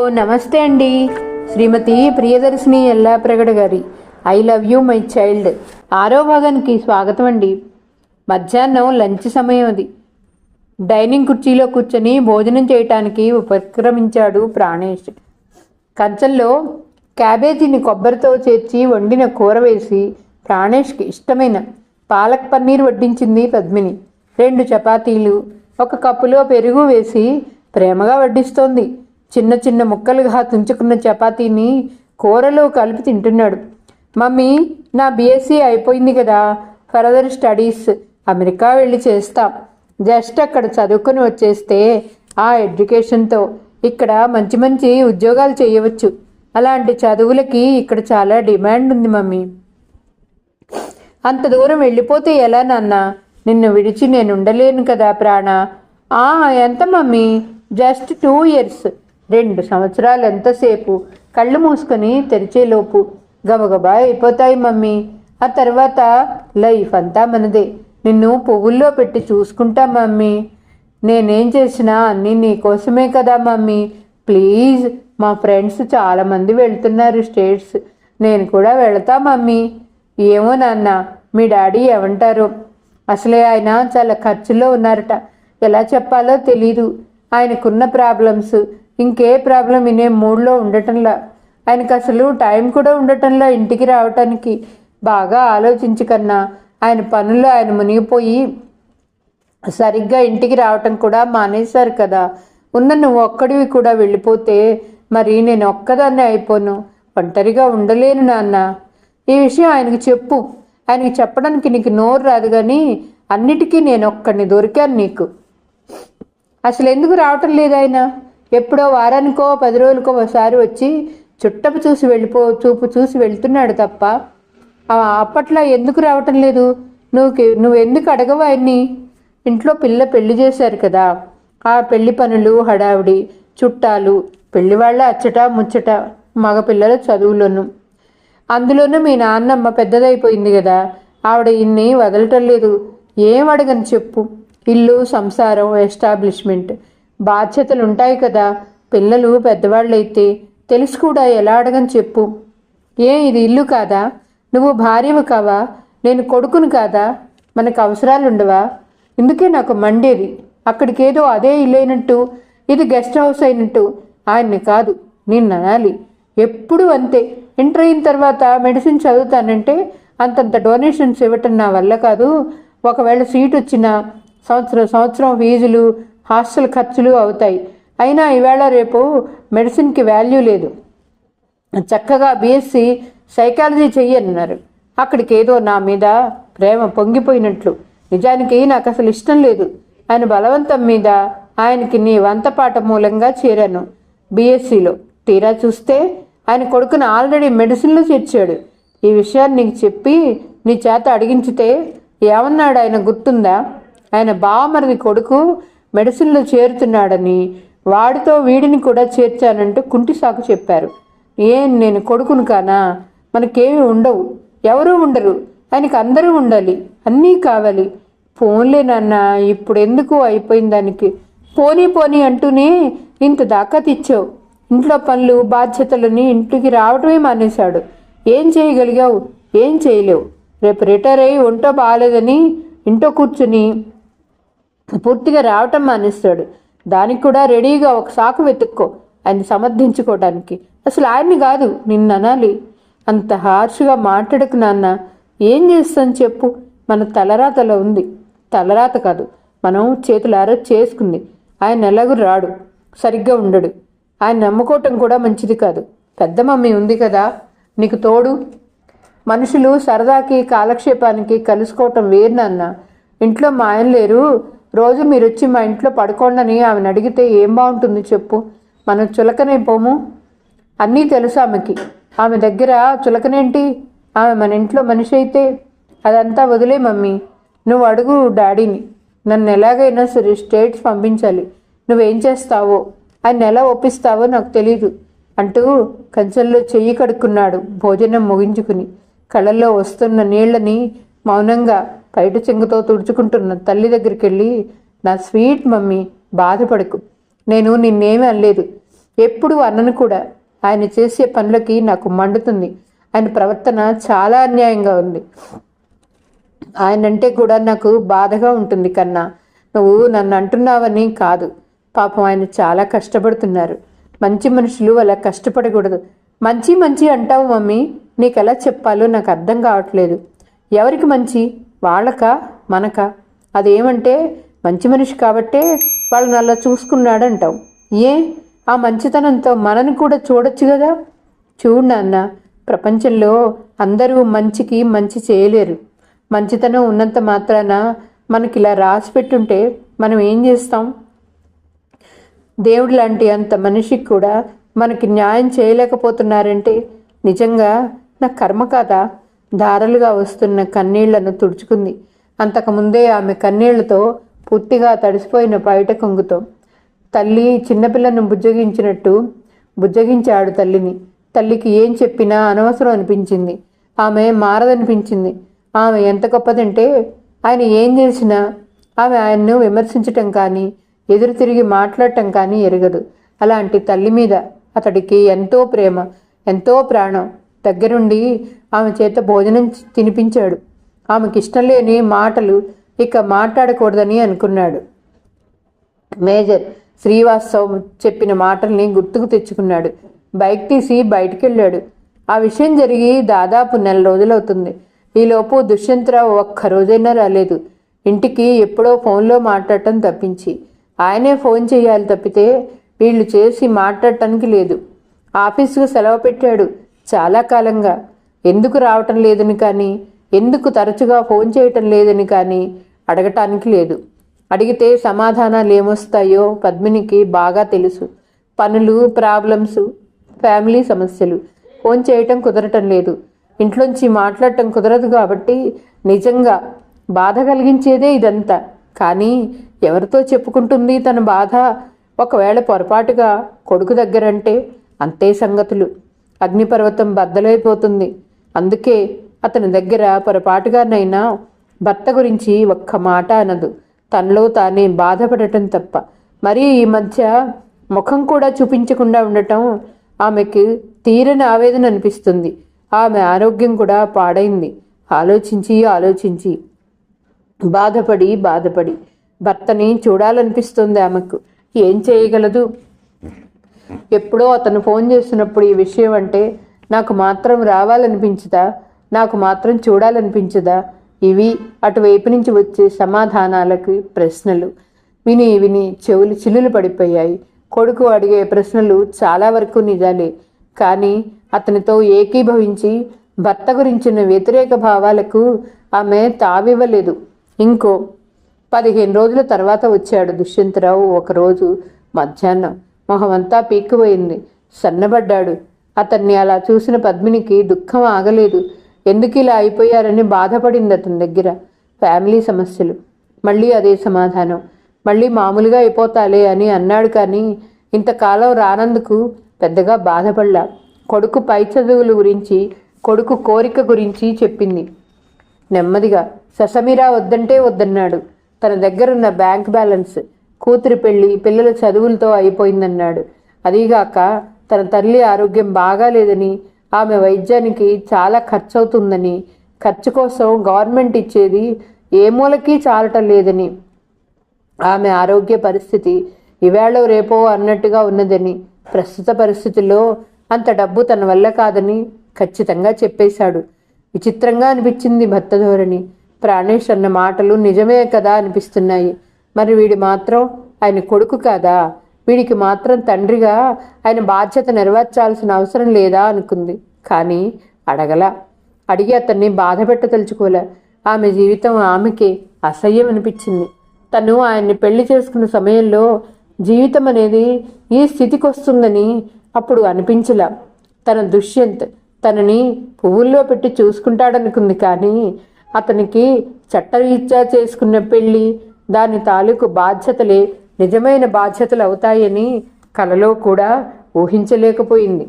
ఓ నమస్తే అండి. శ్రీమతి ప్రియదర్శిని ఎల్లాప్రగడ గారి. I love you my child. ఆరో భాగానికి స్వాగతం అండి. మధ్యాహ్నం లంచ్ సమయం అది. డైనింగ్ కుర్చీలో కూర్చొని భోజనం చేయటానికి ఉపక్రమించాడు ప్రాణేష్. కంచంలో క్యాబేజీని కొబ్బరితో చేర్చి వండిన కూర వేసి ప్రాణేష్కి ఇష్టమైన పాలక్ పన్నీర్ వడ్డించింది పద్మిని. రెండు చపాతీలు ఒక కప్పులో పెరుగు వేసి ప్రేమగా వడ్డిస్తోంది. చిన్న చిన్న ముక్కలుగా తుంచుకున్న చపాతీని కూరలో కలిపి తింటున్నాడు. మమ్మీ నా బీఎస్సీ అయిపోయింది కదా. ఫర్దర్ స్టడీస్ అమెరికా వెళ్ళి చేస్తాం. జస్ట్ అక్కడ చదువుకొని వచ్చేస్తే ఆ ఎడ్యుకేషన్తో ఇక్కడ మంచి మంచి ఉద్యోగాలు చేయవచ్చు. అలాంటి చదువులకి ఇక్కడ చాలా డిమాండ్ ఉంది మమ్మీ. అంత దూరం వెళ్ళిపోతే ఎలా నాన్న? నిన్ను విడిచి నేను ఉండలేను కదా ప్రాణ. ఎంత మమ్మీ? Just two years. రెండు సంవత్సరాలు ఎంతసేపు? కళ్ళు మూసుకొని తెరిచేలోపు గబగబా అయిపోతాయి మమ్మీ. ఆ తర్వాత లైఫ్ అంతా మనదే. నిన్ను పువ్వుల్లో పెట్టి చూసుకుంటా మమ్మీ. నేనేం చేసినా అన్నీ నీకోసమే కదా మమ్మీ. ప్లీజ్ మా ఫ్రెండ్స్ చాలామంది వెళ్తున్నారు స్టేట్స్. నేను కూడా వెళతా మమ్మీ. ఏమో నాన్న మీ డాడీ ఏమంటారు? అసలే ఆయన చాలా ఖర్చులో ఉన్నారట. ఎలా చెప్పాలో తెలీదు. ఆయనకున్న ప్రాబ్లమ్స్ ఇంకే ప్రాబ్లం వినే మూడ్లో ఉండటంలా. ఆయనకు అసలు టైం కూడా ఉండటంలా ఇంటికి రావటానికి. బాగా ఆలోచించకన్నా ఆయన పనుల్లో ఆయన మునిగిపోయి సరిగ్గా ఇంటికి రావటం కూడా మానేశారు కదా. ఉన్న నువ్వు ఒక్కడివి కూడా వెళ్ళిపోతే మరి నేను ఒక్కదాన్నే అయిపోను. ఒంటరిగా ఉండలేను నాన్న. ఈ విషయం ఆయనకి చెప్పు. ఆయనకి చెప్పడానికి నీకు నోరు రాదు కానీ అన్నిటికీ నేను ఒక్కడిని దొరికాను నీకు. అసలు ఎందుకు రావటం లేదు ఆయన? ఎప్పుడో వారానికో పది రోజులకో ఒకసారి వచ్చి చుట్టపు చూసి వెళ్ళిపో చూపు చూసి వెళ్తున్నాడు తప్ప. అప్పట్లో ఎందుకు రావటం లేదు? నువ్వు నువ్వు ఎందుకు అడగవు ఆయన్ని? ఇంట్లో పిల్ల పెళ్ళి చేశారు కదా. ఆ పెళ్ళి పనులు హడావిడి చుట్టాలు పెళ్ళి వాళ్ళ అచ్చట ముచ్చట మగపిల్లల చదువులోను. అందులోనూ మీ నాన్నమ్మ పెద్దదైపోయింది కదా. ఆవిడ ఇన్ని వదలటం లేదు. ఏం అడగని చెప్పు. ఇల్లు సంసారం ఎస్టాబ్లిష్మెంట్. బాధ్యతలు ఉంటాయి కదా. పిల్లలు పెద్దవాళ్ళైతే తెలిసి కూడా ఎలా అడగని చెప్పు. ఏ ఇది ఇల్లు కాదా? నువ్వు భార్యవు కావా? నేను కొడుకును కాదా? మనకు అవసరాలు ఉండవా ఇందుకే నాకు మండేది. అక్కడికేదో అదే ఇల్లు అయినట్టు ఇది గెస్ట్ హౌస్ అయినట్టు. ఆయన్ని కాదు నేను అనాలి. ఎప్పుడు అంతే. ఇంటర్ అయిన తర్వాత మెడిసిన్ చదువుతానంటే అంతంత డొనేషన్స్ ఇవ్వటం నా వల్ల కాదు. ఒకవేళ సీట్ వచ్చిన సంవత్సరం సంవత్సరం ఫీజులు హాస్టల్ ఖర్చులు అవుతాయి. అయినా ఈవేళ రేపు మెడిసిన్కి వాల్యూ లేదు. చక్కగా బీఎస్సీ సైకాలజీ చెయ్యన్నారు అక్కడికి ఏదో నా మీద ప్రేమ పొంగిపోయినట్లు. నిజానికి నాకు అసలు ఇష్టం లేదు. ఆయన బలవంతం మీద ఆయనకి నీ వంతపాట మూలంగా చేరాను. బీఎస్సీలో తీరా చూస్తే ఆయన కొడుకును ఆల్రెడీ మెడిసిన్లో చేర్చాడు. ఈ విషయాన్ని నీకు చెప్పి నీ చేత అడిగించితే ఏమన్నాడు ఆయన గుర్తుందా? ఆయన బావమరిది కొడుకు మెడిసిన్లో చేరుతున్నాడని వాడితో వీడిని కూడా చేర్చానంటూ కుంటి సాకు చెప్పారు. ఏం నేను కొడుకును కానా? మనకేమి ఉండవు. ఎవరూ ఉండరు. ఆయనకి అందరూ ఉండాలి. అన్నీ కావాలి. ఫోన్లే నాన్న ఇప్పుడు ఎందుకు అయిపోయింది దానికి? పోనీ పోనీ అంటూనే ఇంత దాకా తెచ్చావు. ఇంట్లో పనులు బాధ్యతలని ఇంటికి రావటమే మానేశాడు. ఏం చేయగలిగావు? ఏం చేయలేవు. రేపు రిటైర్ అయ్యి ఒంటో బాగాలేదని ఇంట్లో కూర్చుని పూర్తిగా రావటం మానేస్తాడు. దానికి కూడా రెడీగా ఒక సాకు వెతుక్కో ఆయన సమర్థించుకోవడానికి అసలు ఆయన్ని కాదు నిన్ను అనాలి. అంత హార్ష్గా మాట్లాడకు నాన్న. ఏం చేస్తాను చెప్పు. మన తలరాతలో ఉంది. తలరాత కాదు మనం చేతులారా చేసుకుంది. ఆయన ఎలాగూ రాడు. సరిగ్గా ఉండడు. ఆయన నమ్ముకోవటం కూడా మంచిది కాదు. పెద్ద మమ్మీ ఉంది కదా. నీకు తోడు. మనుషులు సరదాకి కాలక్షేపానికి కలుసుకోవటం వేరు నాన్న. ఇంట్లో మా ఆయన లేరు. రోజు మీరు వచ్చి మా ఇంట్లో పడుకోండని ఆమెను అడిగితే ఏం బాగుంటుంది చెప్పు? మనం చులకనైపోము అన్నీ తెలుసు ఆమెకి. ఆమె దగ్గర చులకనేంటి? ఆమె మన ఇంట్లో మనిషి అయితే అదంతా వదిలే మమ్మీ. నువ్వు అడుగు డాడీని. నన్ను ఎలాగైనా సరే స్టేట్స్ పంపించాలి. నువ్వేం చేస్తావో? ఆయన ఎలా ఒప్పిస్తావో నాకు తెలియదు అంటూ కంచెల్లో చెయ్యి కడుక్కున్నాడు భోజనం ముగించుకుని. కళ్ళల్లో వస్తున్న నీళ్ళని మౌనంగా బయట చెంగుతో తుడుచుకుంటున్న తల్లి దగ్గరికి వెళ్ళి నా స్వీట్ మమ్మీ బాధపడకు. నేను నిన్నేమీ అనలేదు. ఎప్పుడు అన్నను కూడా. ఆయన చేసే పనులకి నాకు మండుతుంది. ఆయన ప్రవర్తన చాలా అన్యాయంగా ఉంది. ఆయనంటే కూడా నాకు బాధగా ఉంటుంది కన్నా. నువ్వు నన్ను అంటున్నావని కాదు. పాపం ఆయన చాలా కష్టపడుతున్నారు. మంచి మనుషులు అలా కష్టపడకూడదు. మంచి మంచి అంటావు మమ్మీ. నీకు ఎలా చెప్పాలో నాకు అర్థం కావట్లేదు. ఎవరికి మంచి? వాళ్ళకా? మనకా? అదేమంటే మంచి మనిషి కాబట్టే వాళ్ళని అలా చూసుకున్నాడంటావు. ఏ? ఆ మంచితనంతో మనని కూడా చూడొచ్చు కదా చూడు నాన్న ప్రపంచంలో అందరూ మంచికి మంచి చేయలేరు. మంచితనం ఉన్నంత మాత్రాన మనకి ఇలా రాసి పెట్టుంటే మనం ఏం చేస్తాం? దేవుడు లాంటి అంత మనిషికి కూడా మనకి న్యాయం చేయలేకపోతున్నారంటే నిజంగా నా కర్మ కాదా? ధారలుగా వస్తున్న కన్నీళ్ళను తుడుచుకుంది. అంతకుముందే ఆమె కన్నీళ్ళతో పూర్తిగా తడిసిపోయిన బయట కొంగుతో తల్లి చిన్నపిల్లను బుజ్జగించినట్టు బుజ్జగించాడు తల్లిని. తల్లికి ఏం చెప్పినా అనవసరం అనిపించింది. ఆమె మారదనిపించింది. ఆమె ఎంత గొప్పదంటే ఆయన ఏం చేసినా ఆమె ఆయన్ను విమర్శించటం కానీ ఎదురు తిరిగి మాట్లాడటం కానీ ఎరగదు. అలాంటి తల్లి మీద అతడికి ఎంతో ప్రేమ ఎంతో ప్రాణం. దగ్గరుండి ఆమె చేత భోజనం తినిపించాడు. ఆమెకి ఇష్టం లేని మాటలు ఇక మాట్లాడకూడదని అనుకున్నాడు. మేజర్ శ్రీవాస్తవ్ చెప్పిన మాటల్ని గుర్తుకు తెచ్చుకున్నాడు. బైక్ తీసి బయటికెళ్ళాడు. ఆ విషయం జరిగి దాదాపు నెల రోజులవుతుంది. ఈలోపు దుష్యంతరావు ఒక్క రోజైనా రాలేదు. ఇంటికి ఎప్పుడో ఫోన్లో మాట్లాడటం తప్పించి. ఆయనే ఫోన్ చేయాలి తప్పితే వీళ్ళు చేసి మాట్లాడటానికి లేదు. ఆఫీసుకు సెలవు పెట్టాడు. చాలా కాలంగా ఎందుకు రావటం లేదని కానీ ఎందుకు తరచుగా ఫోన్ చేయటం లేదని కానీ అడగటానికి లేదు. అడిగితే సమాధానాలు ఏమొస్తాయో పద్మినికి బాగా తెలుసు. పనులు ప్రాబ్లమ్స్ ఫ్యామిలీ సమస్యలు. ఫోన్ చేయటం కుదరటం లేదు. ఇంట్లోంచి మాట్లాడటం కుదరదు కాబట్టి నిజంగా బాధ కలిగించేదే ఇదంతా. కానీ ఎవరితో చెప్పుకుంటుంది తన బాధ? ఒకవేళ పొరపాటుగా కొడుకు దగ్గరంటే అంతే సంగతులు. అగ్నిపర్వతం బద్దలైపోతుంది. అందుకే అతని దగ్గర పొరపాటుగానైనా భర్త గురించి ఒక్క మాట అనదు. తనలో తానే బాధపడటం తప్ప. మరీ ఈ మధ్య ముఖం కూడా చూపించకుండా ఉండటం ఆమెకు తీరని ఆవేదన అనిపిస్తుంది. ఆమె ఆరోగ్యం కూడా పాడైంది. ఆలోచించి ఆలోచించి. బాధపడి బాధపడి. భర్తని చూడాలనిపిస్తుంది ఆమెకు. ఏం చేయగలదు? ఎప్పుడో అతను ఫోన్ చేసినప్పుడు ఈ విషయం అంటే నాకు మాత్రం రావాలనిపించదా? నాకు మాత్రం చూడాలనిపించదా? ఇవి అటువైపు నుంచి వచ్చే సమాధానాలకి ప్రశ్నలు. విని విని చెవులు చిల్లులు పడిపోయాయి. కొడుకు అడిగే ప్రశ్నలు చాలా వరకు నిజాలే. కానీ అతనితో ఏకీభవించి భర్త గురించిన వ్యతిరేక భావాలకు ఆమె తావివ్వలేదు. ఇంకో పదిహేను రోజుల తర్వాత వచ్చాడు దుష్యంతరావు ఒకరోజు మధ్యాహ్నం. మొహమంతా పీక్కుపోయింది. సన్నబడ్డాడు. అతన్ని అలా చూసిన పద్మినికి దుఃఖం ఆగలేదు. ఎందుకు ఇలా అయిపోయారని బాధపడింది అతని దగ్గర ఫ్యామిలీ సమస్యలు. మళ్ళీ అదే సమాధానం. మళ్ళీ మామూలుగా అయిపోతాలే అని అన్నాడు కానీ ఇంతకాలం రానందుకు పెద్దగా బాధపడలా. కొడుకు పై చదువుల గురించి కొడుకు కోరిక గురించి చెప్పింది. నెమ్మదిగా ససమిరా వద్దంటే వద్దన్నాడు. తన దగ్గరున్న బ్యాంక్ బ్యాలెన్స్ కూతురి పెళ్ళి పిల్లల చదువులతో అయిపోయిందన్నాడు. అదీగాక తన తల్లి ఆరోగ్యం బాగాలేదని ఆమె వైద్యానికి చాలా ఖర్చు అవుతుందని ఖర్చు కోసం గవర్నమెంట్ ఇచ్చేది ఏ మూలకి చాలటం లేదని ఆమె ఆరోగ్య పరిస్థితి ఇవాళ రేపో అన్నట్టుగా ఉన్నదని ప్రస్తుత పరిస్థితుల్లో అంత డబ్బు తన వల్ల కాదని ఖచ్చితంగా చెప్పేశాడు. విచిత్రంగా అనిపించింది భర్త ధోరణి. ప్రాణేష్ అన్న మాటలు నిజమే కదా అనిపిస్తున్నాయి. మరి వీడు మాత్రం ఆయన కొడుకు కాదా? వీడికి మాత్రం తండ్రిగా ఆయన బాధ్యత నెరవేర్చాల్సిన అవసరం లేదా అనుకుంది. కానీ అడగల. అడిగి అతన్ని బాధ పెట్టదలుచుకోలే ఆమె జీవితం ఆమెకి అసహ్యం అనిపించింది. తను ఆయన్ని పెళ్ళి చేసుకున్న సమయంలో జీవితం అనేది ఈ స్థితికి వస్తుందని అప్పుడు అనిపించలా. తన దుష్యంత్ తనని పువ్వుల్లో పెట్టి చూసుకుంటాడనుకుంది కానీ అతనికి చట్టరీత్యా చేసుకున్న పెళ్ళి దాని తాలూకు బాధ్యతలే నిజమైన బాధ్యతలు అవుతాయని కలలో కూడా ఊహించలేకపోయింది.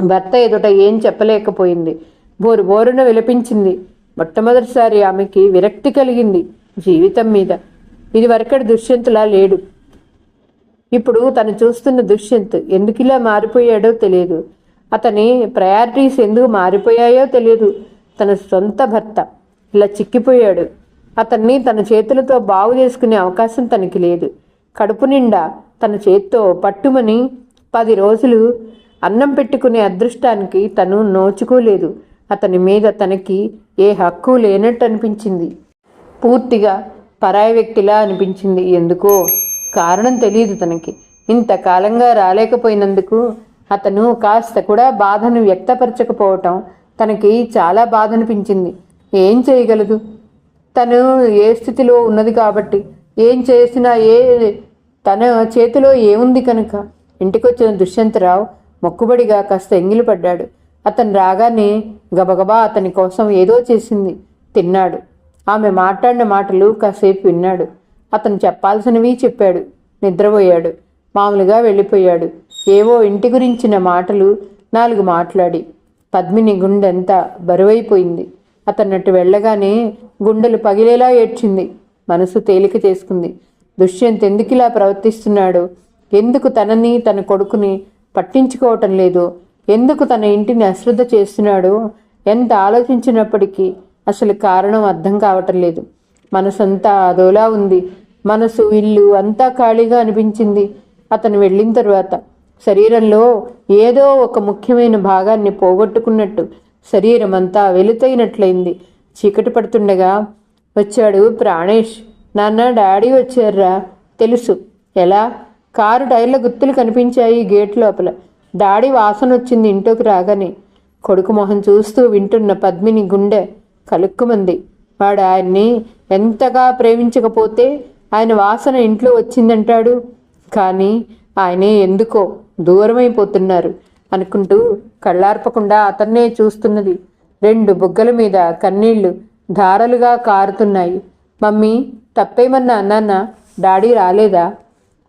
భర్త ఎదుట ఏం చెప్పలేకపోయింది. బోరు బోరున విలపించింది. మొట్టమొదటిసారి ఆమెకి విరక్తి కలిగింది జీవితం మీద. ఇది వరకటి దుష్యంతులా లేడు. ఇప్పుడు తను చూస్తున్న దుష్యంత్ ఎందుకు ఇలా మారిపోయాడో తెలియదు. అతని ప్రయారిటీస్ ఎందుకు మారిపోయాయో తెలియదు. తన సొంత భర్త ఇలా చిక్కిపోయాడు. అతన్ని తన చేతులతో బాగు చేసుకునే అవకాశం తనకి లేదు. కడుపు నిండా తన చేత్తో పట్టుమని పది రోజులు అన్నం పెట్టుకునే అదృష్టానికి తను నోచుకోలేదు. అతని మీద తనకి ఏ హక్కు లేనట్టు అనిపించింది. పూర్తిగా పరాయి వ్యక్తిలా అనిపించింది. ఎందుకో కారణం తెలియదు తనకి. ఇంతకాలంగా రాలేకపోయినందుకు అతను కాస్త కూడా బాధను వ్యక్తపరచకపోవటం తనకి చాలా బాధ అనిపించింది. ఏం చేయగలదు? తను ఏ స్థితిలో ఉన్నది కాబట్టి ఏం చేసినా ఏ తన చేతిలో ఏముంది కనుక? ఇంటికొచ్చిన దుష్యంతరావు మొక్కుబడిగా కాస్త ఎంగిలి పడ్డాడు. అతను రాగానే గబగబా అతని కోసం ఏదో చేసింది తిన్నాడు. ఆమె మాట్లాడిన మాటలు కాసేపు విన్నాడు. అతను చెప్పాల్సినవి చెప్పాడు. నిద్రపోయాడు. మామూలుగా వెళ్ళిపోయాడు. ఏవో ఇంటి గురించిన మాటలు నాలుగు మాట్లాడి. పద్మిని గుండెంతా బరువైపోయింది. అతన్నట్టు వెళ్ళగానే గుండెలు పగిలేలా ఏడ్చింది. మనసు తేలిక చేసుకుంది. దుష్యంత్ ఎందుకు ఇలా ప్రవర్తిస్తున్నాడు? ఎందుకు తనని తన కొడుకుని పట్టించుకోవటం లేదు? ఎందుకు తన ఇంటిని అశ్రద్ధ చేస్తున్నాడో? ఎంత ఆలోచించినప్పటికీ అసలు కారణం అర్థం కావటం లేదు. మనసంతా అదోలా ఉంది. మనసు ఇల్లు అంతా ఖాళీగా అనిపించింది అతను వెళ్ళిన తర్వాత. శరీరంలో ఏదో ఒక ముఖ్యమైన భాగాన్ని పోగొట్టుకున్నట్టు శరీరం అంతా వెలుతైనట్లయింది. చీకటి పడుతుండగా వచ్చాడు ప్రాణేష్. నాన్న డాడీ వచ్చారా తెలుసు. ఎలా? కారు టైర్ల గుర్తులు కనిపించాయి గేట్ లోపల. డాడీ వాసన వచ్చింది ఇంట్లోకి రాగానే. కొడుకు మొహం చూస్తూ వింటున్న పద్మిని గుండె కలుక్కుమంది. వాడు ఆయన్ని ఎంతగా ప్రేమించకపోతే ఆయన వాసన ఇంట్లో వచ్చిందంటాడు? కానీ ఆయనే ఎందుకో దూరమైపోతున్నారు అనుకుంటూ కళ్ళార్పకుండా అతన్నే చూస్తున్నది. రెండు బుగ్గల మీద కన్నీళ్ళు ధారలుగా కారుతున్నాయి. మమ్మీ తప్పేమన్నా అన్నాన్న డాడీ రాలేదా?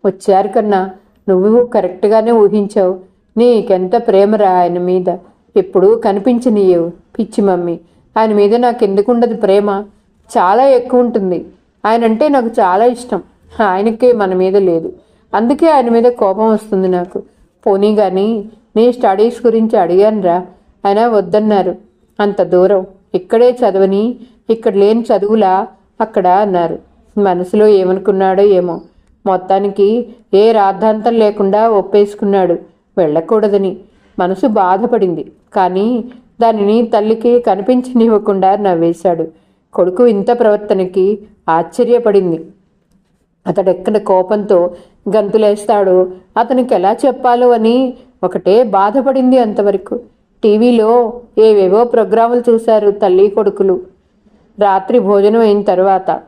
వచ్చారు కన్నా నువ్వు కరెక్ట్గానే ఊహించావు. నీకెంత ప్రేమరా ఆయన మీద? ఎప్పుడూ కనిపించనీయవు. పిచ్చి మమ్మీ ఆయన మీద నాకు ఎందుకు ఉండదు ప్రేమ? చాలా ఎక్కువ ఉంటుంది. ఆయన అంటే నాకు చాలా ఇష్టం. ఆయనకే మన మీద లేదు. అందుకే ఆయన మీద కోపం వస్తుంది నాకు. పోనీ కానీ నీ స్టడీస్ గురించి అడిగానురా. ఆయన వద్దన్నారు. అంత దూరం. ఇక్కడే చదవని ఇక్కడ లేని చదువులా అక్కడ అన్నారు. మనసులో ఏమనుకున్నాడో ఏమో. మొత్తానికి ఏ రాద్ధాంతం లేకుండా ఒప్పేసుకున్నాడు. వెళ్ళకూడదని. మనసు బాధపడింది. కానీ దానిని తల్లికి కనిపించనివ్వకుండా నవ్వేశాడు. కొడుకు ఇంత ప్రవర్తనకి ఆశ్చర్యపడింది. అతడెక్కడ కోపంతో గంతులేస్తాడో? అతనికి ఎలా చెప్పాలో అని ఒకటే బాధపడింది అంతవరకు. టీవీలో ఏవేవో ప్రోగ్రాములు చూశారు తల్లి కొడుకులు. రాత్రి భోజనం అయిన తర్వాత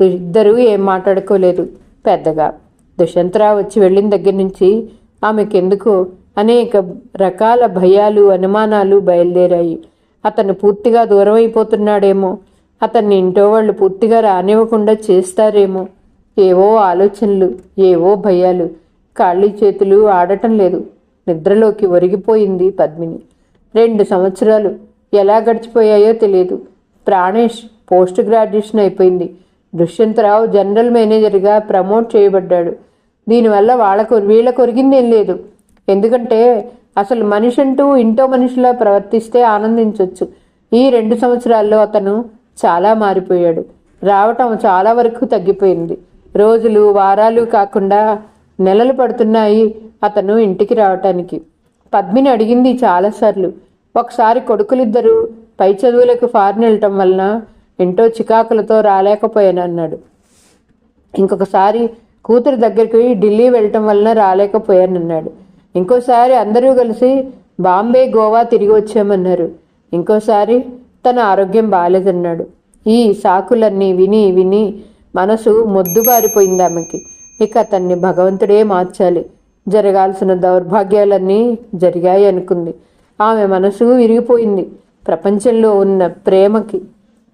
ఇద్దరూ ఏం మాట్లాడుకోలేదు. పెద్దగా దుష్యంతరావు వచ్చి వెళ్ళిన దగ్గర నుంచి ఆమెకెందుకు అనేక రకాల భయాలు అనుమానాలు బయలుదేరాయి. అతను పూర్తిగా దూరం అయిపోతున్నాడేమో. అతన్ని ఇంటో వాళ్ళు పూర్తిగా రానివ్వకుండా చేస్తారేమో. ఏవో ఆలోచనలు ఏవో భయాలు. కాళ్ళు చేతులు ఆడటం లేదు. నిద్రలోకి ఒరిగిపోయింది పద్మిని. రెండు సంవత్సరాలు ఎలా గడిచిపోయాయో తెలియదు ప్రాణేష్ పోస్ట్ గ్రాడ్యుయేషన్ అయిపోయింది. దుష్యంతరావు జనరల్ మేనేజర్గా ప్రమోట్ చేయబడ్డాడు. దీనివల్ల వాళ్ళకు వీళ్ళ కొరిగిందేం లేదు. ఎందుకంటే అసలు మనిషి అంటూ ఇంటో మనిషిలా ప్రవర్తిస్తే ఆనందించవచ్చు ఈ రెండు సంవత్సరాల్లో అతను చాలా మారిపోయాడు. రావటం చాలా వరకు తగ్గిపోయింది. రోజులు వారాలు కాకుండా నెలలు పడుతున్నాయి. అతను ఇంటికి రావటానికి. పద్మిని అడిగింది చాలాసార్లు. ఒకసారి కొడుకులిద్దరూ పై చదువులకు ఫారిన్ వెళ్ళటం వలన ఎంతో చికాకులతో రాలేకపోయానన్నాడు ఇంకొకసారి కూతురు దగ్గరికి ఢిల్లీ వెళ్ళటం వలన రాలేకపోయానన్నాడు ఇంకోసారి అందరూ కలిసి బాంబే గోవా తిరిగి వచ్చామన్నారు. ఇంకోసారి తన ఆరోగ్యం బాగాలేదన్నాడు ఈ సాకులన్నీ విని విని మనసు మొద్దుబారిపోయింది ఆమెకి. ఇక అతన్ని భగవంతుడే మార్చాలి. జరగాల్సిన దౌర్భాగ్యాలన్నీ జరిగాయి అనుకుంది. ఆమె మనసు విరిగిపోయింది. ప్రపంచంలో ఉన్న ప్రేమకి.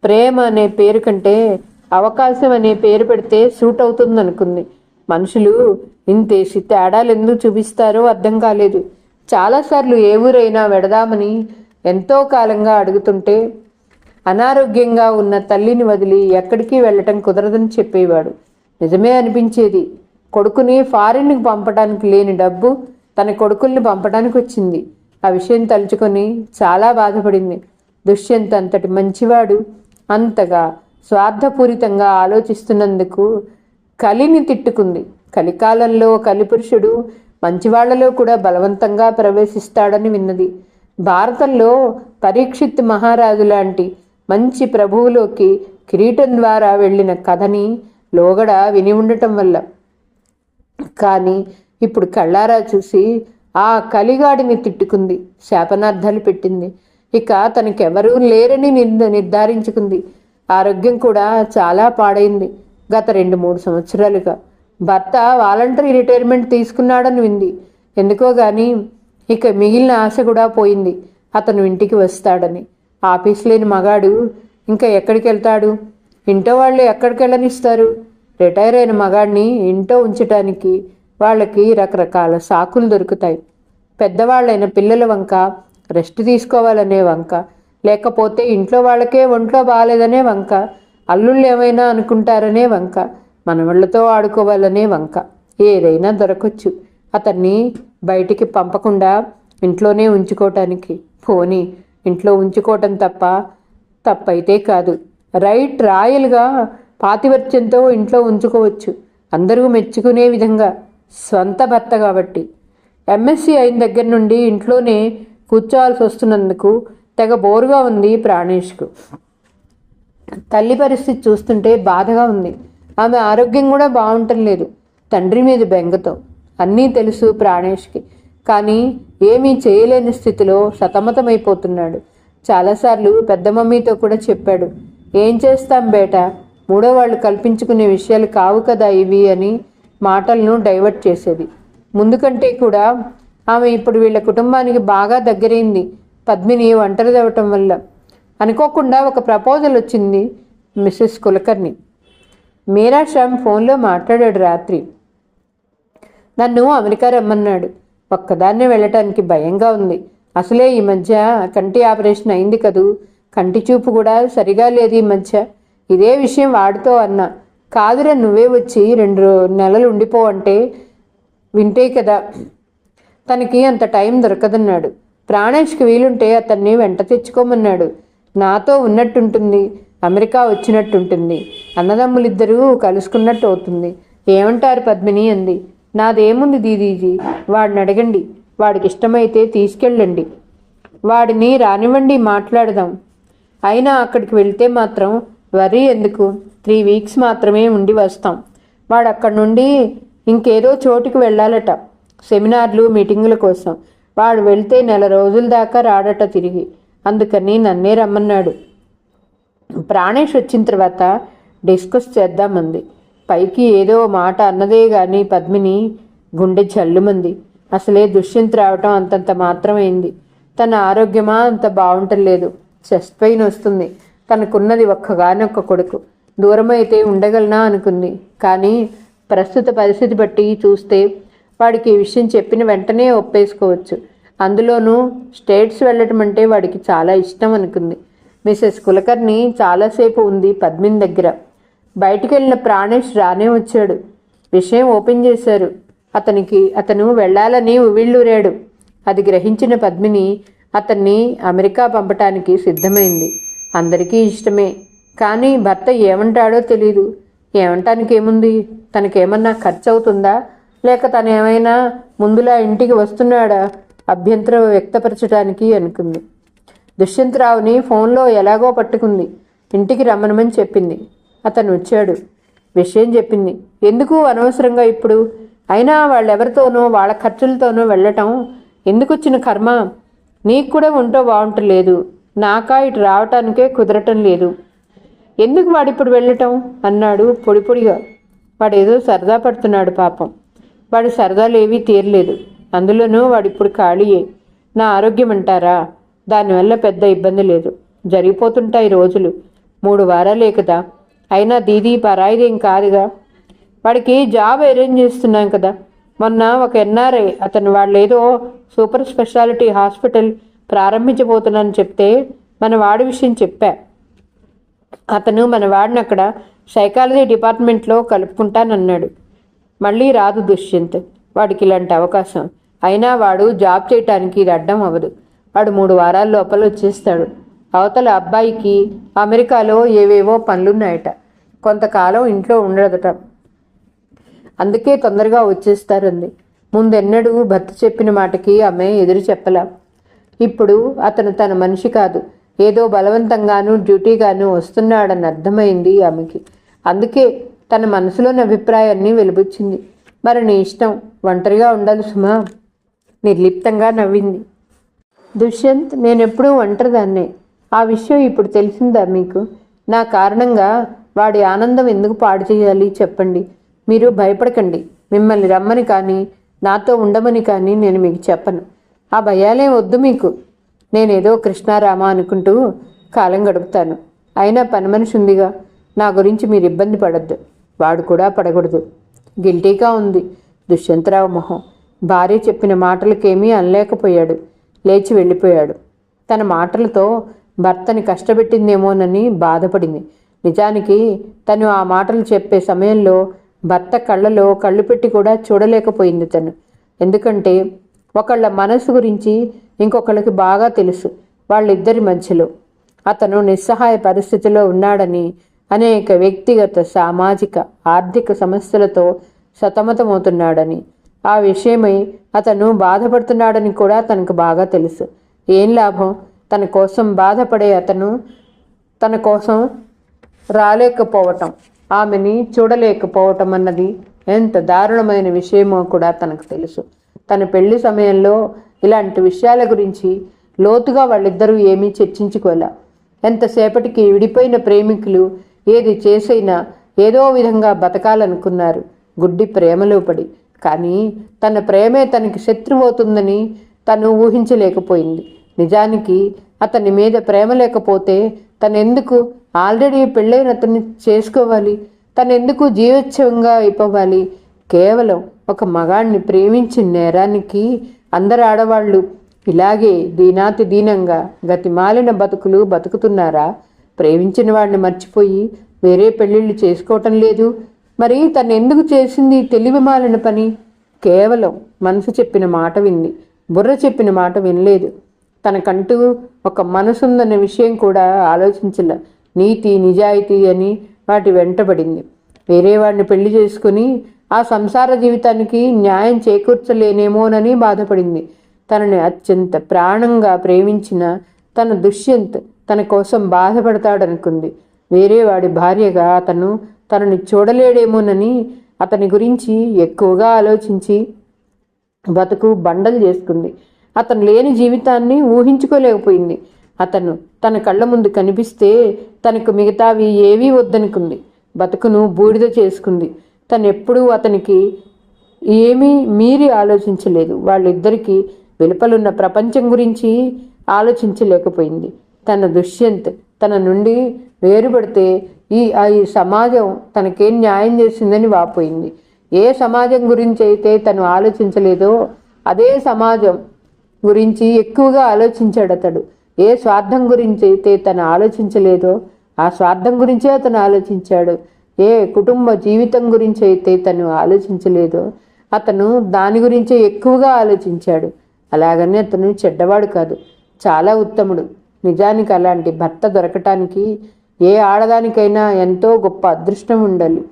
ప్రేమ అనే పేరు కంటే అవకాశం అనే పేరు పెడితే సూట్ అవుతుంది అనుకుంది మనుషులు ఇంతేసి తేడాలు ఎందుకు చూపిస్తారో అర్థం కాలేదు. చాలాసార్లు ఏ ఊరైనా వెడదామని ఎంతో కాలంగా అడుగుతుంటే అనారోగ్యంగా ఉన్న తల్లిని వదిలి ఎక్కడికి వెళ్ళటం కుదరదని చెప్పేవాడు. నిజమే అనిపించేది. కొడుకుని ఫారిన్కి పంపడానికి లేని డబ్బు తన కొడుకుల్ని పంపడానికి వచ్చింది. ఆ విషయం తలుచుకొని చాలా బాధపడింది. దుష్యంత్ అంతటి మంచివాడు అంతగా స్వార్థపూరితంగా ఆలోచిస్తున్నందుకు కలిని తిట్టుకుంది. కలికాలంలో కలిపురుషుడు మంచివాళ్ళలో కూడా బలవంతంగా ప్రవేశిస్తాడని విన్నది. భారతంలో పరీక్షిత్ మహారాజు లాంటి మంచి ప్రభువులోకి కిరీటం ద్వారా వెళ్ళిన కథని లోగడ విని ఉండటం వల్ల కానీ ఇప్పుడు కళ్ళారా చూసి ఆ కలిగాడిని తిట్టుకుంది. శాపనార్థాలు పెట్టింది. ఇక తనకెవరూ లేరని నిర్ధారించుకుంది. ఆరోగ్యం కూడా చాలా పాడైంది. గత రెండు మూడు సంవత్సరాలుగా. భర్త వాలంటరీ రిటైర్మెంట్ తీసుకున్నాడని వింది. ఎందుకో గాని ఇక మిగిలిన ఆశ కూడా పోయింది. అతను ఇంటికి వస్తాడని. ఆఫీస్ లేని మగాడు ఇంకా ఎక్కడికి వెళ్తాడు ఇంట్లో వాళ్ళు ఎక్కడికి వెళ్ళనిస్తారు రిటైర్ అయిన మగాడిని ఇంట్లో ఉంచటానికి వాళ్ళకి రకరకాల సాకులు దొరుకుతాయి. పెద్దవాళ్ళైన పిల్లల వంక రెస్ట్ తీసుకోవాలనే వంక లేకపోతే ఇంట్లో వాళ్ళకే ఒంట్లో బాగాలేదనే వంక అల్లుళ్ళు ఏమైనా అనుకుంటారనే వంక మనవాళ్ళతో ఆడుకోవాలనే వంక ఏదైనా దొరకొచ్చు. అతన్ని బయటికి పంపకుండా ఇంట్లోనే ఉంచుకోవటానికి పోనీ ఇంట్లో ఉంచుకోవటం తప్ప తప్పైతే కాదు. రైట్ రాయల్గా పాతివర్త్యంతో ఇంట్లో ఉంచుకోవచ్చు. అందరూ మెచ్చుకునే విధంగా. స్వంత భర్త కాబట్టి. ఎంఎస్సీ అయిన దగ్గర నుండి ఇంట్లోనే కూర్చోవాల్సి వస్తున్నందుకు తెగ బోరుగా ఉంది ప్రాణేష్కు. తల్లి పరిస్థితి చూస్తుంటే బాధగా ఉంది. ఆమె ఆరోగ్యం కూడా బాగుంటం లేదు. తండ్రి మీద బెంగతో. అన్నీ తెలుసు ప్రాణేష్కి. కానీ ఏమీ చేయలేని స్థితిలో సతమతమైపోతున్నాడు. చాలాసార్లు పెద్ద మమ్మీతో కూడా చెప్పాడు. ఏం చేస్తాం బేట? మూడో వాళ్ళు కల్పించుకునే విషయాలు కావు కదా ఇవి అని మాటలను డైవర్ట్ చేసేది. ముందుకంటే కూడా ఆమె ఇప్పుడు వీళ్ళ కుటుంబానికి బాగా దగ్గరైంది. పద్మిని ఒంటరిదవటం వల్ల. అనుకోకుండా ఒక ప్రపోజల్ వచ్చింది మిస్సెస్ కులకర్ణి. మీరా శ్యామ్ ఫోన్లో మాట్లాడాడు రాత్రి. నన్ను అమెరికా రమ్మన్నాడు. ఒక్కదాన్నే వెళ్ళటానికి భయంగా ఉంది. అసలే ఈ మధ్య కంటి ఆపరేషన్ అయింది కదూ? కంటి చూపు కూడా సరిగా లేదు ఈ మధ్య. ఇదే విషయం వాడితో అన్నా. కాదురా నువ్వే వచ్చి రెండు నెలలు ఉండిపో అంటే వింటే కదా. తనకి అంత టైం దొరకదన్నాడు. ప్రాణేష్కి వీలుంటే అతన్ని వెంట తెచ్చుకోమన్నాడు. నాతో ఉన్నట్టుంటుంది. అమెరికా వచ్చినట్టుంటుంది. అన్నదమ్ములిద్దరూ కలుసుకున్నట్టు అవుతుంది ఏమంటారు పద్మిని అంది. నాదేముంది దీదీజీ? వాడిని అడగండి. వాడికి ఇష్టమైతే తీసుకెళ్ళండి. వాడిని రానివ్వండి మాట్లాడదాం. అయినా అక్కడికి వెళ్తే మాత్రం వరీ ఎందుకు? త్రీ వీక్స్ మాత్రమే ఉండి వస్తాం. వాడు అక్కడి నుండి ఇంకేదో చోటుకి వెళ్ళాలట. సెమినార్లు మీటింగుల కోసం. వాడు వెళ్తే నెల రోజుల దాకా రాడట తిరిగి. అందుకని నన్నే రమ్మన్నాడు. ప్రాణేష్ వచ్చిన తర్వాత డిస్కస్ చేద్దామంది. పైకి ఏదో మాట అన్నదే కానీ పద్మిని గుండె జల్లుమంది. అసలే దుష్యంత్ రావటం అంతంత మాత్రమైంది. తన ఆరోగ్యమా అంత బాగుంటలేదు చెస్ట్ పెయిన్ వస్తుంది. తనకున్నది ఒక్కగానొక్క కొడుకు. దూరమైతే ఉండగలనా అనుకుంది. కానీ ప్రస్తుత పరిస్థితి బట్టి చూస్తే వాడికి ఈ విషయం చెప్పిన వెంటనే ఒప్పేసుకోవచ్చు. అందులోనూ స్టేట్స్ వెళ్ళటం అంటే వాడికి చాలా ఇష్టం అనుకుంది. మిసెస్ కులకర్ణి చాలాసేపు ఉంది పద్మిని దగ్గర. బయటికి వెళ్ళిన ప్రాణేష్ రానే వచ్చాడు. విషయం ఓపెన్ చేశారు. అతనికి అతను వెళ్ళాలని ఉవిళ్ళూరాడు అది గ్రహించిన పద్మిని అతన్ని అమెరికా పంపటానికి సిద్ధమైంది. అందరికీ ఇష్టమే. కానీ భర్త ఏమంటాడో తెలీదు. ఏమంటానికి ఏముంది తనకేమన్నా ఖర్చు అవుతుందా లేక తను ఏమైనా ముందులా ఇంటికి వస్తున్నాడా? అభ్యంతరం వ్యక్తపరచడానికి అనుకుంది. దుష్యంతరావుని ఫోన్లో ఎలాగో పట్టుకుంది. ఇంటికి రమ్మనమని చెప్పింది. అతను వచ్చాడు విషయం చెప్పింది. ఎందుకు అనవసరంగా ఇప్పుడు? అయినా వాళ్ళెవరితోనో వాళ్ళ ఖర్చులతోనో వెళ్ళటం ఎందుకు వచ్చిన కర్మ? నీకు కూడా ఉంటో బాగుంటలేదు. నాకా ఇటు రావటానికే కుదరటం లేదు. ఎందుకు వాడిప్పుడు వెళ్ళటం? అన్నాడు పొడి పొడిగా. వాడేదో సరదా పడుతున్నాడు పాపం. వాడి సరదాలేవీ తీరలేదు. అందులోనూ వాడిప్పుడు ఖాళీయే. నా ఆరోగ్యం అంటారా? దానివల్ల పెద్ద ఇబ్బంది లేదు. జరిగిపోతుంటాయి రోజులు. మూడు వారాలే కదా. అయినా దీదీ పరాయిదేం కాదుగా? వాడికి జాబ్ అరేంజ్ చేస్తున్నాం కదా. మొన్న ఒక ఎన్ఆర్ఐ అతను వాళ్ళేదో సూపర్ స్పెషాలిటీ హాస్పిటల్ ప్రారంభించబోతున్నానని చెప్తే మన వాడి విషయం చెప్పా. అతను మన వాడిని అక్కడ సైకాలజీ డిపార్ట్మెంట్లో కలుపుకుంటానన్నాడు. మళ్ళీ రాదు దుష్యంత్. వాడికి ఇలాంటి అవకాశం. అయినా వాడు జాబ్ చేయటానికి ఇది అడ్డం అవ్వదు. వాడు మూడు వారాల లోపల వచ్చేస్తాడు. అవతల అబ్బాయికి అమెరికాలో ఏవేవో పనులున్నాయట. కొంతకాలం ఇంట్లో ఉండదట అందుకే తొందరగా వచ్చేస్తారంది. ముందెన్నడూ భర్త చెప్పిన మాటకి ఆమె ఎదురు చెప్పలా. ఇప్పుడు అతను తన మనిషి కాదు. ఏదో బలవంతంగానూ డ్యూటీగాను వస్తున్నాడని అర్థమైంది ఆమెకి. అందుకే తన మనసులోని అభిప్రాయాన్ని వెలుబుచ్చింది. మరి నీ ఇష్టం ఒంటరిగా ఉండాలి సుమా. నిర్లిప్తంగా నవ్వింది. దుష్యంత్ నేనెప్పుడూ ఒంటరిదాన్నే. ఆ విషయం ఇప్పుడు తెలిసిందా మీకు? నా కారణంగా వాడి ఆనందం ఎందుకు పాడు చేయాలి చెప్పండి. మీరు భయపడకండి. మిమ్మల్ని రమ్మని కానీ నాతో ఉండమని కానీ నేను మీకు చెప్పను. ఆ భయాలేం వద్దు మీకు. నేనేదో కృష్ణారామ అనుకుంటూ కాలం గడుపుతాను. అయినా పని మనిషి ఉందిగా. నా గురించి మీరు ఇబ్బంది పడద్దు. వాడు కూడా పడకూడదు. గిల్టీగా ఉంది దుష్యంతరావు మొహం. భార్య చెప్పిన మాటలకేమీ అనలేకపోయాడు. లేచి వెళ్ళిపోయాడు. తన మాటలతో భర్తని కష్టపెట్టిందేమోనని బాధపడింది. నిజానికి తను ఆ మాటలు చెప్పే సమయంలో భర్త కళ్ళలో కళ్ళు పెట్టి కూడా చూడలేకపోయింది తను. ఎందుకంటే ఒకళ్ళ మనసు గురించి ఇంకొకళ్ళకి బాగా తెలుసు వాళ్ళిద్దరి మధ్యలో. అతను నిస్సహాయ పరిస్థితిలో ఉన్నాడని అనేక వ్యక్తిగత సామాజిక ఆర్థిక సమస్యలతో సతమతమవుతున్నాడని. ఆ విషయమై అతను బాధపడుతున్నాడని కూడా తనకు బాగా తెలుసు. ఏం లాభం? తన కోసం బాధపడే అతను తన కోసం రాలేకపోవటం ఆమెని చూడలేకపోవటం అన్నది ఎంత దారుణమైన విషయమో కూడా తనకు తెలుసు. తన పెళ్ళి సమయంలో ఇలాంటి విషయాల గురించి లోతుగా వాళ్ళిద్దరూ ఏమీ చర్చించుకోలే. ఎంతసేపటికి విడిపోయిన ప్రేమికులు ఏది చేసైనా ఏదో విధంగా బతకాలనుకున్నారు. గుడ్డి ప్రేమలో పడి. కానీ తన ప్రేమే తనకి శత్రువవుతుందని తను ఊహించలేకపోయింది. నిజానికి అతని మీద ప్రేమ లేకపోతే తనెందుకు ఆల్రెడీ పెళ్ళైన అతన్ని చేసుకోవాలి? తనెందుకు జీవోత్సవంగా అయిపోవాలి? కేవలం ఒక మగాణ్ణి ప్రేమించిన నేరానికి అందరు ఆడవాళ్ళు ఇలాగే దీనాతి దీనంగా గతిమాలిన బతుకులు బతుకుతున్నారా? ప్రేమించిన వాడిని మర్చిపోయి వేరే పెళ్ళిళ్ళు చేసుకోవటం లేదు. మరి తను ఎందుకు చేసింది తెలివి మాలిన పని? కేవలం మనసు చెప్పిన మాట వింది. బుర్ర చెప్పిన మాట వినలేదు. తనకంటూ ఒక మనసుందన్న విషయం కూడా ఆలోచించలే. నీతి నిజాయితీ అని వాటి వెంటబడింది. వేరే వాడిని పెళ్ళి చేసుకుని ఆ సంసార జీవితానికి న్యాయం చేకూర్చలేనేమోనని బాధపడింది. తనని అత్యంత ప్రాణంగా ప్రేమించిన తన దుష్యంత్ తన కోసం బాధపడతాడనుకుంది. వేరే వాడి భార్యగా అతను తనని చూడలేడేమోనని అతని గురించి ఎక్కువగా ఆలోచించి బతుకు బండలు చేసుకుంది. అతను లేని జీవితాన్ని ఊహించుకోలేకపోయింది. అతను తన కళ్ళ ముందు కనిపిస్తే తనకు మిగతావి ఏవీ వద్దనుకుంది. బతుకును బూడిద చేసుకుంది. తను ఎప్పుడూ అతనికి ఏమీ మీరి ఆలోచించలేదు. వాళ్ళిద్దరికీ వెలుపలున్న ప్రపంచం గురించి ఆలోచించలేకపోయింది. తన దుష్యంత్ తన నుండి వేరుపడితే ఈ ఈ సమాజం తనకేం న్యాయం చేసిందని వాపోయింది. ఏ సమాజం గురించి అయితే తను ఆలోచించలేదో అదే సమాజం గురించి ఎక్కువగా ఆలోచించాడు అతడు ఏ స్వార్థం గురించి అయితే తను ఆలోచించలేదో ఆ స్వార్థం గురించే అతను ఆలోచించాడు. ఏ కుటుంబ జీవితం గురించి అయితే తను ఆలోచించలేదో అతను దాని గురించే ఎక్కువగా ఆలోచించాడు. అలాగని అతను చెడ్డవాడు కాదు చాలా ఉత్తముడు. నిజానికి అలాంటి భర్త దొరకటానికి ఏ ఆడదానికైనా ఎంతో గొప్ప అదృష్టం ఉండాలి.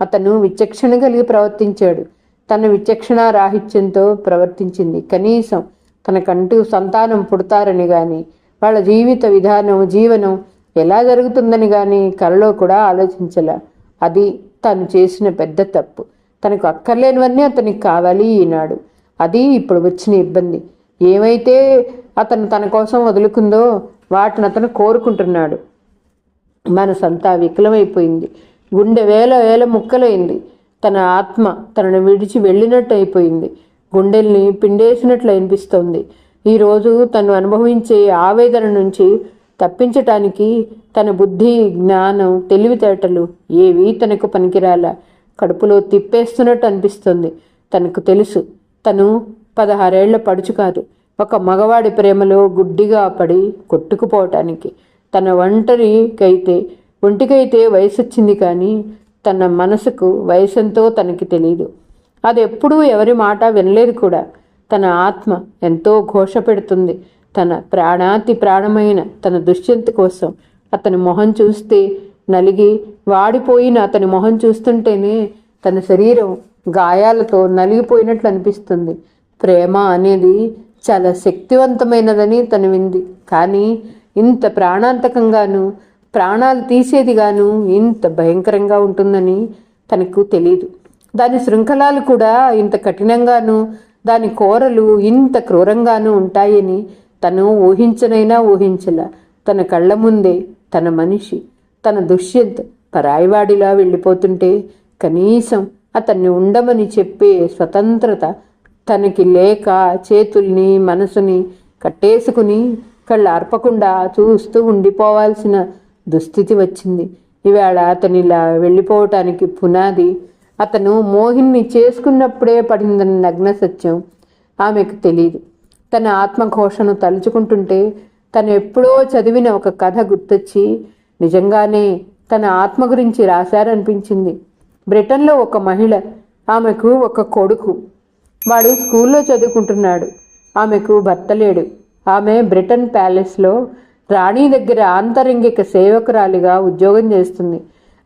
అతను విచక్షణ కలిగి ప్రవర్తించాడు. తన విచక్షణ రాహిత్యంతో ప్రవర్తించింది. కనీసం తనకంటూ సంతానం పుడతారని కానీ వాళ్ళ జీవిత విధానం జీవనం ఎలా జరుగుతుందని కానీ కలలో కూడా ఆలోచించలే. అది తను చేసిన పెద్ద తప్పు. తనకు అక్కర్లేనివన్నీ అతనికి కావాలి ఈనాడు. అది ఇప్పుడు వచ్చిన ఇబ్బంది. ఏమైతే అతను తన కోసం వదులుకుందో వాటిని అతను కోరుకుంటున్నాడు. మనసంతా వికలమైపోయింది. గుండె వేల వేల ముక్కలైంది. తన ఆత్మ తనను విడిచి వెళ్ళినట్టు అయిపోయింది. గుండెల్ని పిండేసినట్లు అనిపిస్తోంది. ఈరోజు తను అనుభవించే ఆవేదన నుంచి తప్పించటానికి తన బుద్ధి జ్ఞానం తెలివితేటలు ఏవి తనకు పనికిరాల. కడుపులో తిప్పేస్తున్నట్టు అనిపిస్తుంది. తనకు తెలుసు. తను పదహారేళ్ళ పడుచు కాదు. ఒక మగవాడి ప్రేమలో గుడ్డిగా పడి కొట్టుకుపోవటానికి. తన ఒంటరికైతే ఒంటికైతే వయసు వచ్చింది కానీ తన మనసుకు వయసెంతో తనకి తెలియదు అది ఎప్పుడూ ఎవరి మాట వినలేదు కూడా. తన ఆత్మ ఎంతో ఘోష పెడుతుంది తన ప్రాణాతి ప్రాణమైన తన దుష్యంతి కోసం అతని మొహం చూస్తే నలిగి వాడిపోయిన అతని మొహం చూస్తుంటేనే తన శరీరం గాయాలతో నలిగిపోయినట్లు అనిపిస్తుంది. ప్రేమ అనేది చాలా శక్తివంతమైనదని తను వింది. కానీ ఇంత ప్రాణాంతకంగాను ప్రాణాలు తీసేదిగాను ఇంత భయంకరంగా ఉంటుందని తనకు తెలియదు దాని శృంఖలాలు కూడా ఇంత కఠినంగాను దాని కోరలు ఇంత క్రూరంగాను ఉంటాయని తను ఊహించనైనా ఊహించల. తన కళ్ళ ముందే తన మనిషి తన దుష్యంత్ పరాయివాడిలా వెళ్ళిపోతుంటే కనీసం అతన్ని ఉండమని చెప్పే స్వతంత్రత తనకి లేక చేతుల్ని మనసుని కట్టేసుకుని కళ్ళు అర్పకుండా చూస్తూ ఉండిపోవాల్సిన దుస్థితి వచ్చింది. ఈవేళ అతనిలా వెళ్ళిపోవటానికి పునాది అతను మోహిన్ని చేసుకున్నప్పుడే పడిందన్న నగ్న సత్యం ఆమెకు తెలియదు తన ఆత్మఘోషను తలుచుకుంటుంటే తను ఎప్పుడో చదివిన ఒక కథ గుర్తొచ్చి నిజంగానే తన ఆత్మ గురించి రాశారనిపించింది. బ్రిటన్లో ఒక మహిళ ఆమెకు ఒక కొడుకు. వాడు స్కూల్లో చదువుకుంటున్నాడు. ఆమెకు భర్త లేడు. ఆమె బ్రిటన్ ప్యాలెస్లో రాణి దగ్గర ఆంతరంగిక సేవకురాలిగా ఉద్యోగం చేస్తుంది.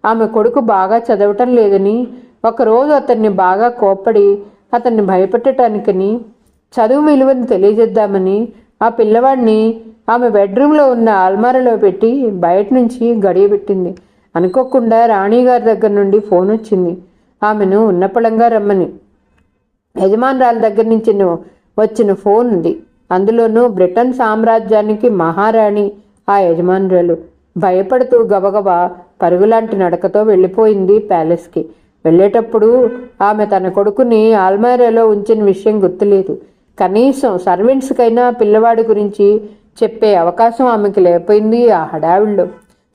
ఆమె కొడుకు బాగా చదవటం లేదని ఒకరోజు అతన్ని బాగా కోప్పడి అతన్ని భయపెట్టడానికని చదువు విలువను తెలియజేద్దామని ఆ పిల్లవాడిని ఆమె బెడ్రూమ్లో ఉన్న అల్మారలో పెట్టి బయట నుంచి గడియబెట్టింది. అనుకోకుండా రాణిగారి దగ్గర నుండి ఫోన్ వచ్చింది. ఆమెను ఉన్నపళంగా రమ్మని. యజమానురాల దగ్గర నుంచి వచ్చిన ఫోన్ ఉంది. అందులోనూ బ్రిటన్ సామ్రాజ్యానికి మహారాణి ఆ యజమానురాలు. భయపడుతూ గబగబా పరుగులాంటి నడకతో వెళ్ళిపోయింది ప్యాలెస్కి. వెళ్ళేటప్పుడు ఆమె తన కొడుకుని ఆల్మారాలో ఉంచిన విషయం గుర్తులేదు. కనీసం సర్వెంట్స్కైనా పిల్లవాడి గురించి చెప్పే అవకాశం ఆమెకి లేకపోయింది ఆ హడావిడిలో.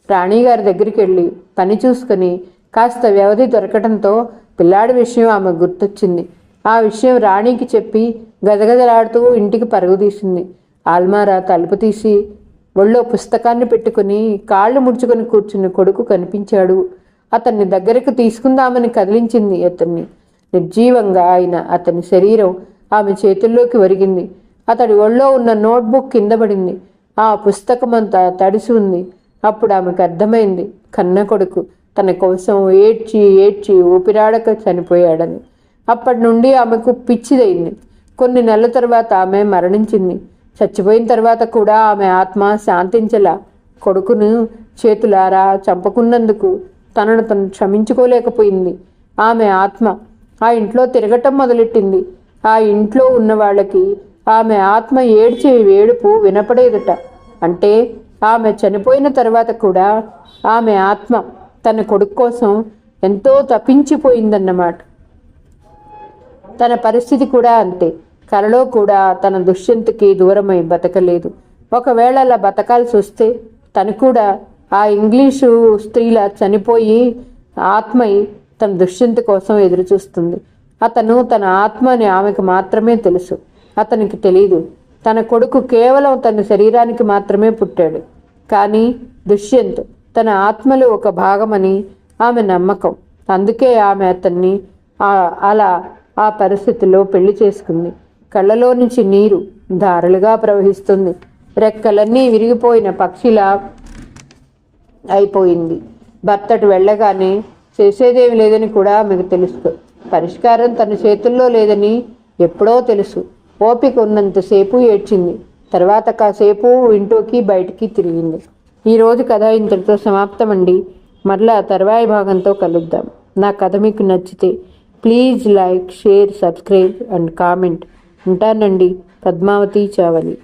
రాణిగారి దగ్గరికి వెళ్ళి పని చూసుకుని కాస్త వ్యవధి దొరకడంతో పిల్లాడి విషయం ఆమె గుర్తొచ్చింది. ఆ విషయం రాణికి చెప్పి గదగదలాడుతూ ఇంటికి పరుగు తీసింది. ఆల్మారా తలుపు తీసి ఒళ్ళో పుస్తకాన్ని పెట్టుకుని కాళ్ళు ముడుచుకొని కూర్చున్న కొడుకు కనిపించాడు. అతన్ని దగ్గరకు తీసుకుందామని కదిలించింది అతన్ని. నిర్జీవంగా ఆయన అతని శరీరం ఆమె చేతుల్లోకి ఒరిగింది. అతడి ఒళ్ళో ఉన్న నోట్బుక్ కింద పడింది. ఆ పుస్తకమంతా తడిసి ఉంది. అప్పుడు ఆమెకు అర్థమైంది. కన్న కొడుకు తన కోసం ఏడ్చి ఏడ్చి ఊపిరాడక చనిపోయాడని. అప్పటి నుండి ఆమెకు పిచ్చిదైంది కొన్ని నెలల తర్వాత ఆమె మరణించింది. చచ్చిపోయిన తర్వాత కూడా ఆమె ఆత్మ శాంతించలా కొడుకును చేతులారా చంపుకున్నందుకు తనను తను క్షమించుకోలేకపోయింది. ఆమె ఆత్మ ఆ ఇంట్లో తిరగటం మొదలెట్టింది. ఆ ఇంట్లో ఉన్న వాళ్ళకి ఆమె ఆత్మ ఏడ్చే వేడుపు వినపడేదట. అంటే ఆమె చనిపోయిన తర్వాత కూడా ఆమె ఆత్మ తన కొడుకు కోసం ఎంతో తప్పించిపోయిందన్నమాట. తన పరిస్థితి కూడా అంతే. కలలో కూడా తన దుష్యంతికి దూరమై బతకలేదు. ఒకవేళ అలా బతకాల్సి వస్తే తను కూడా ఆ ఇంగ్లీషు స్త్రీల చనిపోయి ఆత్మై తన దుష్యంతి కోసం ఎదురుచూస్తుంది. అతను తన ఆత్మని ఆమెకు మాత్రమే తెలుసు. అతనికి తెలియదు తన కొడుకు కేవలం తన శరీరానికి మాత్రమే పుట్టాడు. కానీ దుష్యంత్ తన ఆత్మలో ఒక భాగమని ఆమె నమ్మకం. అందుకే ఆమె అతన్ని అలా ఆ పరిస్థితిలో పెళ్ళి చేసుకుంది. కళ్ళలో నుంచి నీరు ధారలుగా ప్రవహిస్తుంది. రెక్కలన్నీ విరిగిపోయిన పక్షిలా అయిపోయింది. భర్తటి వెళ్ళగానే చేసేదేమి లేదని కూడా ఆమెకు తెలుస్తుంది పరిష్కారం తన చేతుల్లో లేదని ఎప్పుడో తెలుసు. ఓపిక ఉన్నంతసేపు ఏడ్చింది. తర్వాత కాసేపు ఇంటోకి బయటికి తిరిగింది. ఈరోజు కథ ఇంతటితో సమాప్తమండి. మరలా తర్వాయి భాగంతో కలుద్దాం. నా కథ మీకు నచ్చితే please like share subscribe and comment. ఉంటానండి. పద్మావతి చావలి.